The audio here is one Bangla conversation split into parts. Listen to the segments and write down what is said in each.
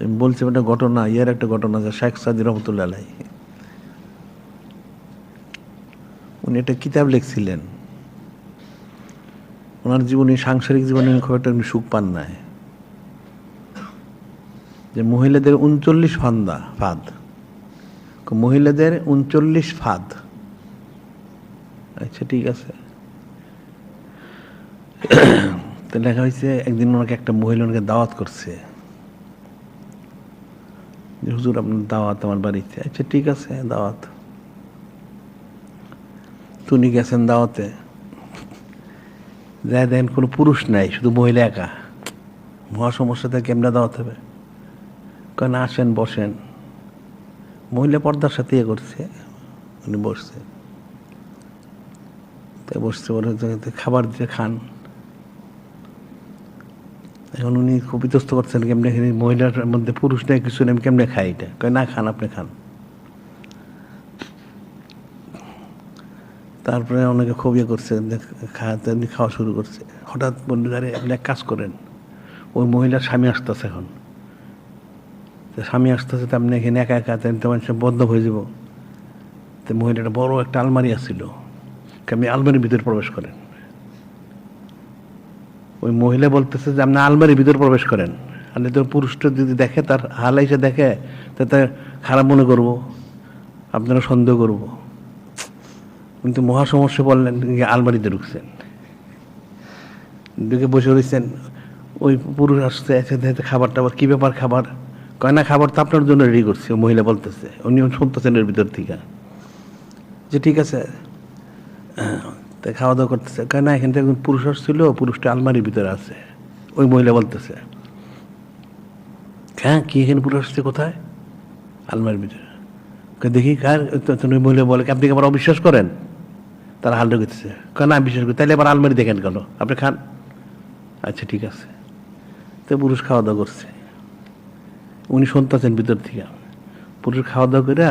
আমি বলছি একটা ঘটনা, ইয়ার একটা ঘটনা আছে, শেখ সাদি রহমতুল্লাহ উনি একটা কিতাব লিখছিলেন। ওনার জীবনে, সাংসারিক জীবনে খুব একটা উনি সুখ পান নাই। যে মহিলাদের উনচল্লিশ ফান্দা, ফাঁদ। মহিলাদের উনচল্লিশ ফাঁদ। আচ্ছা ঠিক আছে। তো লেখা হয়েছে একদিন ওনাকে একটা মহিলা ওনাকে দাওয়াত করছে। হুজুর, আপনার দাওয়াত আমার বাড়িতে। আচ্ছা ঠিক আছে দাওয়াত। তুমি গেছেন দাওয়াতে। যায় দেখেন কোনো পুরুষ নাই, শুধু মহিলা একা। মহা সমস্যাতে কেমনে দাওয়াত হবে? কেন আসেন, বসেন। মহিলা পর্দার সাথে ইয়ে করছে, উনি বসছে। তাই বসছে, বলে খাবার দিয়ে খান। এখন উনি খুব ইতস্ত করছেন, কেমনে মহিলার মধ্যে পুরুষ নেই, কিছু নেই, কেমনে খাই এটা? কয়, না খান, আপনি খান। তারপরে অনেকে খুব ইয়ে করছে খাওয়াতে খাওয়া শুরু করছে। হঠাৎ বলল আরে, আপনি এক কাজ করেন, ওই মহিলার স্বামী আসতেছে এখন। তো স্বামী আসতেছে, তো আপনি এখানে একা একা তোমার সব বদ্ধ হয়ে যাব। তো মহিলাটা বড় একটা আলমারি আসছিল আপনি আলমারির ভিতরে প্রবেশ করেন। ওই মহিলা বলতেছে যে, আপনি আলমারির ভিতর প্রবেশ করেন। আর তো পুরুষটা যদি দেখে, তার হাল এসে দেখে তাতে খারাপ মনে করব, আপনারা সন্দেহ করব। কিন্তু মহা সমস্যা বললেন আলমারিতে ঢুকছেন। ঢুকে বসে রয়েছেন ওই পুরুষ আসতে এসে খাবার টাবার কী ব্যাপার খাবার? কয়, না, খাবার তো আপনার জন্য রেডি করছে। মহিলা বলতেছে। উনি শুনতেছেন এর ভিতর থেকে। যে, ঠিক আছে। তা খাওয়া দাওয়া করতেছে। কেন না, এখান থেকে পুরুষ আসছিল, পুরুষটা আলমারির ভিতরে আছে। ওই মহিলা বলতেছে হ্যাঁ কি এখানে পুরুষ আসছে কোথায়? আলমারির ভিতরে। দেখি, কার? তো- তো ওই মহিলা বলে, আপনি কি আবার অবিশ্বাস করেন? তারা হাল ঢুকেছে কেন না বিশ্বাস করি। তাহলে আবার আলমারি দেখেন কেন? আপনি খান। আচ্ছা ঠিক আছে। তো পুরুষ খাওয়া দাওয়া করছে। উনি শুনতেছেন ভিতর থেকে। পুরুষ খাওয়া দাওয়া করে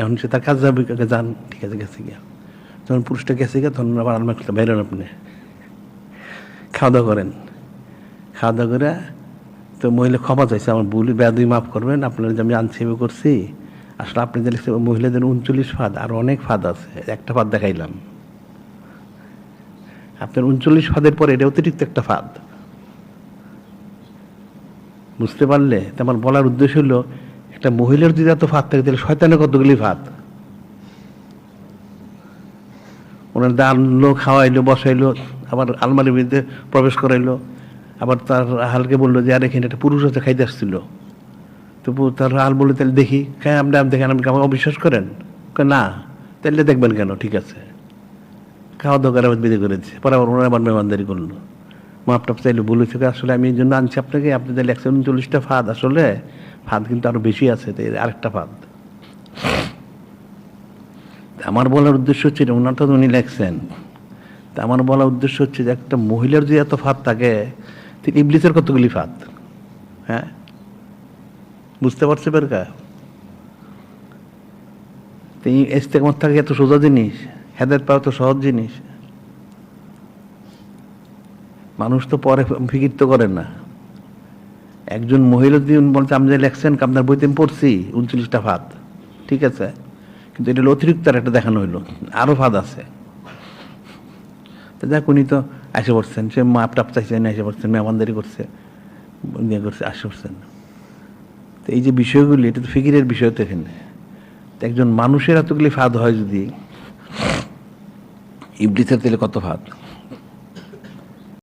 এখন সে তার কাজ যাবে যান ঠিক আছে, গেছে গিয়া। যখন পুরুষটা গেছে গিয়া তখন আবার আলমারি খুলে বাইরেন আপনি। খাওয়া দাওয়া করেন। খাওয়া দাওয়া করে তো মহিলা ক্ষমা চাইছে আমার ভুল ব্যাধি মাফ করবেন আপনারা যে আমি আনসেবে করছি। আসলে আপনি যে লিখছেন, মহিলাদের উনচল্লিশ ফাঁদ আর অনেক ফাঁদ আছে। একটা ফাঁদ দেখাইলাম। আপনার উনচল্লিশ ফাঁদের পরে এটা অতিরিক্ত একটা ফাঁদ। বুঝতে পারলে? তো আমার বলার উদ্দেশ্য হলো একটা মহিলার যদি এত ফাঁদ থাকে তাহলে শয়তানের কতগুলি ফাঁদ? ওনার আনলো খাওয়াইলো, বসাইলো, আবার আলমারির মধ্যে প্রবেশ করাইলো। আবার তার হালকে বলল যে, আর এখানে একটা পুরুষ আছে খাইতে আসছিল। তো তার হাল বলল তাহলে দেখি। খাই আপনি আপনি দেখেন, আপনি আমাকে অবিশ্বাস করেন? না। তাহলে দেখবেন কেন? ঠিক আছে। খাওয়া দাওয়া করে বিদে করে দিচ্ছে পরে আবার ওনার আবার মেহমানদারি করল। মাপ টাপ চাইলে বলেছে আসলে আমি এই জন্য আনছি আপনাকে। আপনি তাহলে একশো উনচল্লিশটা ফাঁদ আসলে, ফাঁদ কিন্তু আরও বেশি আছে তো এর আরেকটা ফাঁদ। আমার বলার উদ্দেশ্য হচ্ছে ওনারটা তো উনি লেখছেন। তা আমার বলার উদ্দেশ্য হচ্ছে যে একটা মহিলার যে এত ফাঁদ থাকে তিনি ইবলিসের কতগুলি ফাঁদ? হ্যাঁ? বুঝতে পারছে বেরকা? তিনি ইস্তেকমত থাকে এত সোজা জিনিস, হেদায়ত পাওয়া তো সহজ জিনিস। মানুষ তো পরে ফিকির তো করেন না। একজন মহিলা যদি উনি বলছে আমি যে লেখছেন আপনার বইতে পড়ছি, উনচল্লিশটা ফাঁদ। ঠিক আছে? কিন্তু এটা অতিরিক্ত আর একটা দেখানো হইল। আরও ফাঁদ আছে। তো দেখ উনি তো আসে পড়ছেন। সে মাপ টাপ চাইছেন এসে পড়ছেন, মেহমানদারি করছে ইয়ে করছে আসে পড়ছেন। তো এই যে বিষয়গুলি, এটা তো ফিকিরের বিষয় তো এখানে। একজন মানুষের এতগুলি ফাঁদ হয় যদি, ইবলিসের তেলে কত ফাঁদ?